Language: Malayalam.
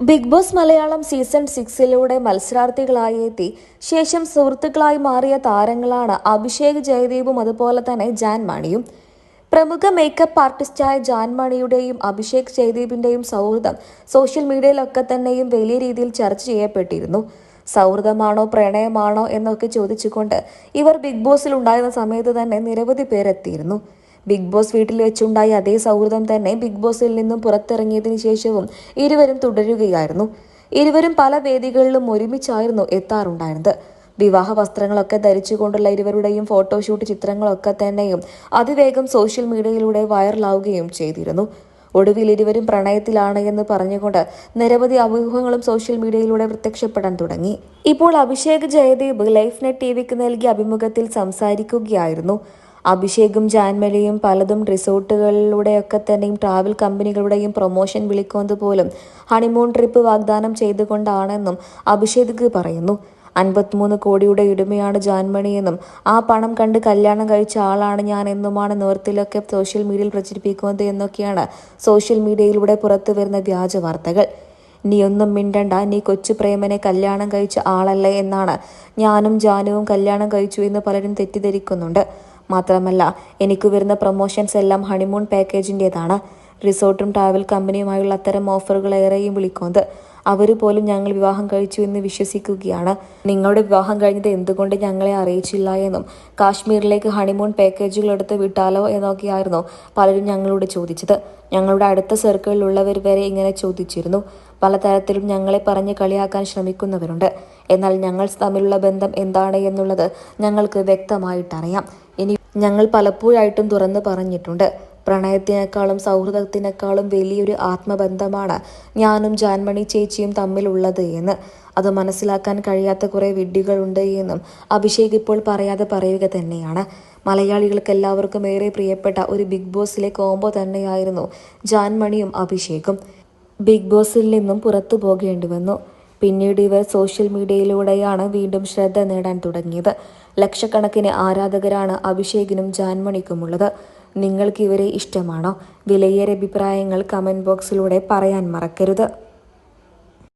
ബിഗ് ബോസ് മലയാളം സീസൺ സിക്സിലൂടെ മത്സരാർത്ഥികളായി എത്തി ശേഷം സുഹൃത്തുക്കളായി മാറിയ താരങ്ങളാണ് അഭിഷേക് ജയദീപും അതുപോലെ തന്നെ ജാൻ മണിയും. പ്രമുഖ മേക്കപ്പ് ആർട്ടിസ്റ്റായ ജാൻ മണിയുടെയും അഭിഷേക് ജയദീപിന്റെയും സൗഹൃദം സോഷ്യൽ മീഡിയയിലൊക്കെ തന്നെയും വലിയ രീതിയിൽ ചർച്ച ചെയ്യപ്പെട്ടിരുന്നു. സൗഹൃദമാണോ പ്രണയമാണോ എന്നൊക്കെ ചോദിച്ചുകൊണ്ട് ഇവർ ബിഗ് ബോസിൽ ഉണ്ടായിരുന്ന സമയത്ത് തന്നെ നിരവധി പേരെത്തിയിരുന്നു. ബിഗ് ബോസ് വീട്ടിൽ വെച്ചുണ്ടായ അതേ സൗഹൃദം തന്നെ ബിഗ് ബോസിൽ നിന്നും പുറത്തിറങ്ങിയതിനു ശേഷവും ഇരുവരും തുടരുകയായിരുന്നു. ഇരുവരും പല വേദികളിലും ഒരുമിച്ചായിരുന്നു എത്താറുണ്ടായിരുന്നത്. വിവാഹ വസ്ത്രങ്ങളൊക്കെ ധരിച്ചുകൊണ്ടുള്ള ഇരുവരുടെയും ഫോട്ടോഷൂട്ട് ചിത്രങ്ങളൊക്കെ തന്നെയും അതിവേഗം സോഷ്യൽ മീഡിയയിലൂടെ വൈറലാവുകയും ചെയ്തിരുന്നു. ഒടുവിൽ ഇരുവരും പ്രണയത്തിലാണ് എന്ന് പറഞ്ഞുകൊണ്ട് നിരവധി അഭ്യൂഹങ്ങളും സോഷ്യൽ മീഡിയയിലൂടെ പ്രത്യക്ഷപ്പെടാൻ തുടങ്ങി. ഇപ്പോൾ Abhishek Jayadev Life Net T വിക്ക് നൽകിയ അഭിമുഖത്തിൽ സംസാരിക്കുകയായിരുന്നു. അഭിഷേകും ജാൻമലിയും പലതും റിസോർട്ടുകളിലൂടെയൊക്കെ തന്നെയും ട്രാവൽ കമ്പനികളുടെയും പ്രൊമോഷൻ വിളിക്കുന്നത് പോലും ഹണിമൂൺ ട്രിപ്പ് വാഗ്ദാനം ചെയ്തുകൊണ്ടാണെന്നും അഭിഷേക് പറയുന്നു. അൻപത്തിമൂന്ന് കോടിയുടെ ഇടുമയാണ് ജാൻമണിയെന്നും ആ പണം കണ്ട് കല്യാണം കഴിച്ച ആളാണ് ഞാൻ എന്നുമാണ് നിവർത്തിലൊക്കെ സോഷ്യൽ മീഡിയയിൽ പ്രചരിപ്പിക്കുന്നത് എന്നൊക്കെയാണ് സോഷ്യൽ മീഡിയയിലൂടെ പുറത്തു വരുന്ന വ്യാജ വാർത്തകൾ. നീ ഒന്നും മിണ്ടണ്ട നീ കൊച്ചു പ്രേമനെ കല്യാണം കഴിച്ച ആളല്ലേ എന്നാണ് ഞാനും ജാനുവും കല്യാണം കഴിച്ചു എന്ന് പലരും തെറ്റിദ്ധരിക്കുന്നുണ്ട്. മാത്രമല്ല എനിക്ക് വരുന്ന പ്രൊമോഷൻസ് എല്ലാം ഹണിമൂൺ പാക്കേജിന്റെതാണ് റിസോർട്ടും ട്രാവൽ കമ്പനിയുമായുള്ള അത്തരം ഓഫറുകൾ ഏറെയും വിളിക്കുന്നത്. അവർ പോലും ഞങ്ങൾ വിവാഹം കഴിച്ചു എന്ന് വിശ്വസിക്കുകയാണ്. നിങ്ങളുടെ വിവാഹം കഴിഞ്ഞത് എന്തുകൊണ്ട് ഞങ്ങളെ അറിയിച്ചില്ല എന്നും കാശ്മീരിലേക്ക് ഹണിമൂൺ പാക്കേജുകൾ എടുത്ത് വിട്ടാലോ എന്നൊക്കെയായിരുന്നു പലരും ഞങ്ങളോട് ചോദിച്ചത്. ഞങ്ങളുടെ അടുത്ത സർക്കിളിലുള്ളവർ വരെ ഇങ്ങനെ ചോദിച്ചിരുന്നു. പലതരത്തിലും ഞങ്ങളെ പറഞ്ഞ് കളിയാക്കാൻ ശ്രമിക്കുന്നവരുണ്ട്. എന്നാൽ ഞങ്ങൾ തമ്മിലുള്ള ബന്ധം എന്താണ് എന്നുള്ളത് ഞങ്ങൾക്ക് വ്യക്തമായിട്ടറിയാം. ഇനി ഞങ്ങൾ പലപ്പോഴായിട്ടും തുറന്നു പറഞ്ഞിട്ടുണ്ട്. പ്രണയത്തിനേക്കാളും സൗഹൃദത്തിനേക്കാളും വലിയൊരു ആത്മബന്ധമാണ് ഞാനും ജാൻമണി ചേച്ചിയും തമ്മിലുള്ളത് എന്ന്. അത് മനസ്സിലാക്കാൻ കഴിയാത്ത കുറേ വിഡ്ഢികളുണ്ട് എന്നും അഭിഷേക് ഇപ്പോൾ പറയാതെ പറയുക തന്നെയാണ്. മലയാളികൾക്ക് എല്ലാവർക്കും ഏറെ പ്രിയപ്പെട്ട ഒരു ബിഗ് ബോസിലെ കോംബോ തന്നെയായിരുന്നു ജാൻമണിയും അഭിഷേകും. ബിഗ് ബോസിൽ നിന്നും പുറത്തു പോകേണ്ടി വന്നു. പിന്നീട് ഇവർ സോഷ്യൽ മീഡിയയിലൂടെയാണ് വീണ്ടും ശ്രദ്ധ നേടാൻ തുടങ്ങിയത്. ലക്ഷക്കണക്കിന് ആരാധകരാണ് അഭിഷേകിനും ജാൻമണിക്കുമുള്ളത്. നിങ്ങൾക്ക് ഇവരെ ഇഷ്ടമാണോ? വിലയേറെ അഭിപ്രായങ്ങൾ കമന്റ് ബോക്സിലൂടെ പറയാൻ മറക്കരുത്.